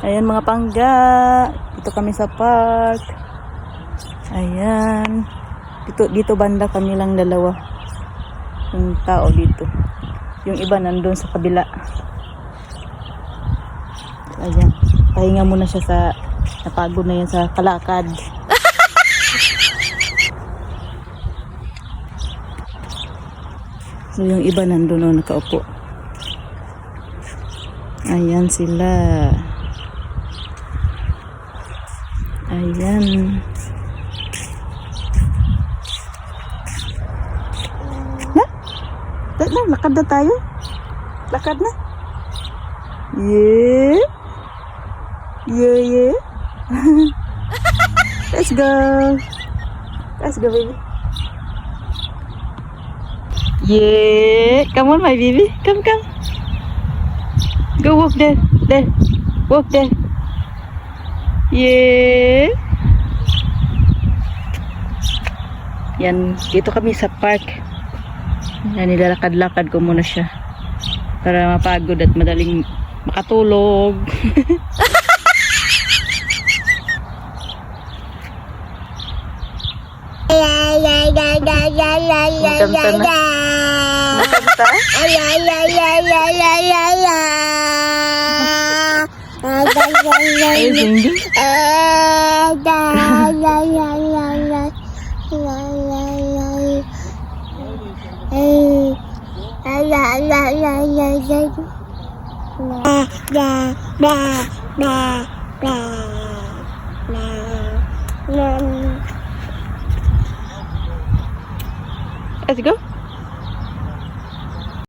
Ayan mga pangga. Dito kami sa park. Ayan. Dito, dito banda kami lang dalawa. Yung tao dito. Yung iba nandun sa kabila. Ayan. Pahinga muna siya sa napagod na yan sa kalakad. So, yung iba nandun o nakaupo. Ayan sila. Ayan. Na? Na, na, lakad na tayo. Lakad na. Yeah. Yeah, yeah. Let's go. Let's go, baby. Yeah. Come on, my baby. Come, come. Go walk there. There. Walk there. Yeah. Yan, dito kami sa park. Yan, nilalakad-lakad ko muna siya. Para mapagod at madaling makatulog. Magkanta na. Magkanta? Ay, singing. Let's go.